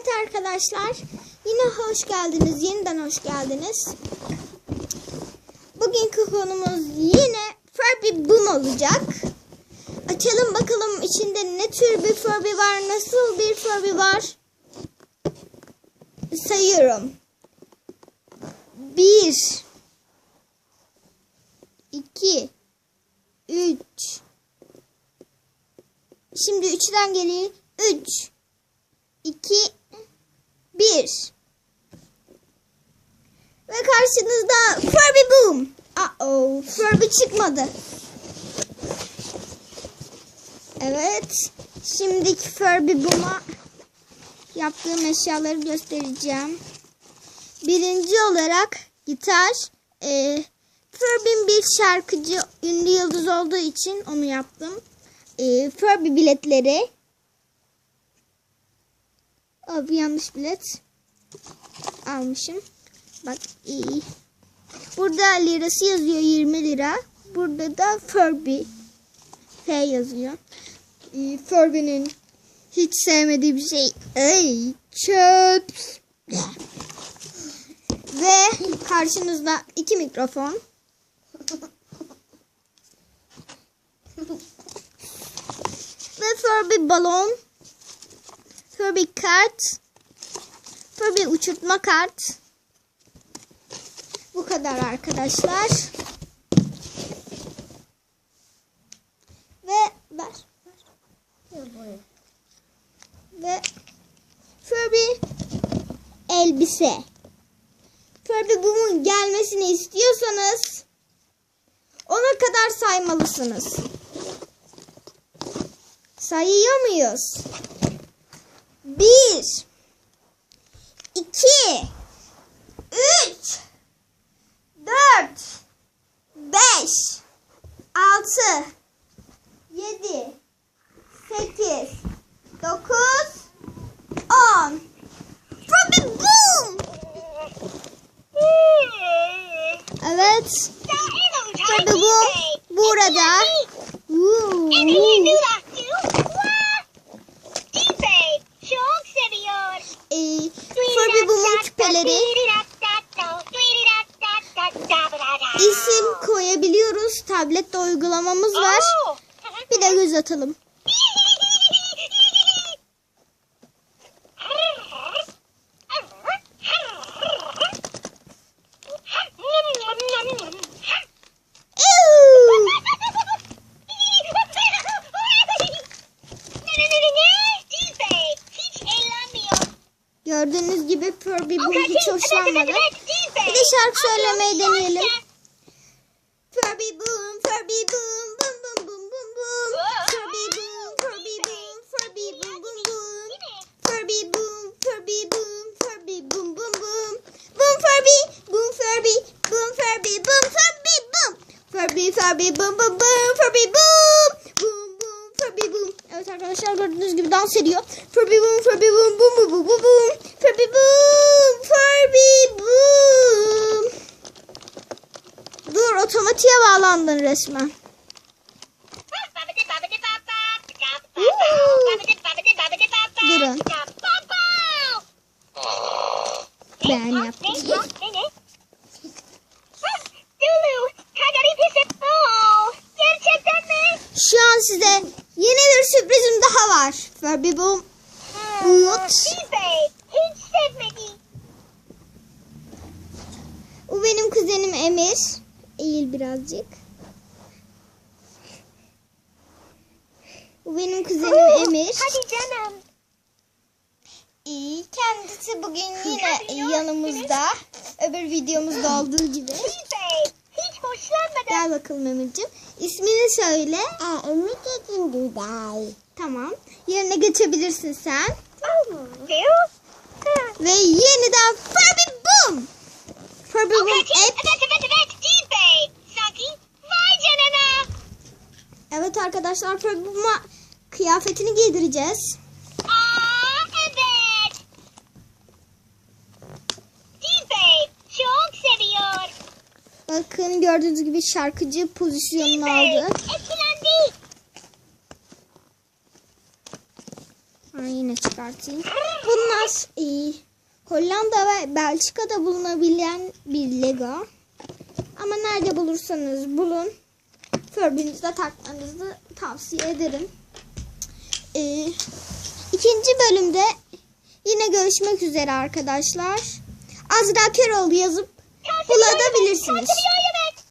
Evet arkadaşlar yine hoş geldiniz. Yeniden hoş geldiniz. Bugünkü konumuz yine Furby Boom olacak. Açalım bakalım içinde ne tür bir Furby var, nasıl bir Furby var. Sayıyorum. Bir. iki, Üç. Şimdi üçten geriye. Üç. 2 1 Ve karşınızda Furby Boom. Uh-oh. Furby çıkmadı. Evet. Şimdiki Furby Boom'a yaptığım eşyaları göstereceğim. Birinci olarak gitar. E, Furby'nin bir şarkıcı, ünlü yıldız olduğu için onu yaptım. E, Furby biletleri. Abi yanlış bilet almışım. Bak iyi. Burada lirası yazıyor 20 lira. Burada da Furby F yazıyor. Ee, Furby'nin hiç sevmediği bir şey. Ey çöp. Ve karşınızda iki mikrofon. Ve Furby balon. Furby kart. Furby uçurtma kart. Bu kadar arkadaşlar. Ve ver. Ve Furby elbise. Furby bunun gelmesini istiyorsanız ona kadar saymalısınız. Sayıyor muyuz? Bir, Evet. Furby boom burada. Çok seviyor. Ee, Furby boom'un küpeleri. İsim koyabiliyoruz. Tablette uygulamamız var. Bir de göz atalım. Gördüğünüz gibi Furby boom Okay, hiç hoşlanmadı. Bir de şarkı söylemeyi deneyelim. Furby boom, Furby boom, boom boom boom boom boom. Furby boom, Furby boom, Furby boom boom boom. Furby boom, Furby boom, Furby boom boom boom. Boom Furby, boom Furby, boom Furby, boom Furby boom. Furby Furby boom boom boom, Furby boom. Boom boom Furby boom. Evet arkadaşlar gördüğünüz gibi dans ediyor. Furby boom, Furby boom, boom boom boom boom. Furby boom, Furby boom. Dur otomatiğe bağlandın resmen. Furby boom. Umut. Hiç sevmedi. Bu benim kuzenim Emir. Eğil birazcık. Bu benim kuzenim Emir. Hadi canım. İyi. Kendisi bugün yine yanımızda. Öbür videomuzda olduğu gibi. Hiç hoşlanmadı. Gel bakalım Emir'cim. İsmini söyle. Emir Duday. Tamam. Yerine geçebilirsin sen. Ve yeniden Furby Boom. Furby Boom Evet, evet, evet, evet. Steve Bey. Sanki vay canına. Evet arkadaşlar Furby Boom'a kıyafetini giydireceğiz. Aa, evet. Steve Bey, çok seviyor. Bakın gördüğünüz gibi şarkıcı pozisyonunu aldı. Ha, yine çıkartayım. Bunlar e, Hollanda ve Belçika'da bulunabilen bir Lego. Ama nerede bulursanız bulun. Furby'nizde takmanızı tavsiye ederim. E, ikinci bölümde yine görüşmek üzere arkadaşlar. Azra Köroğlu yazıp bulabilirsiniz.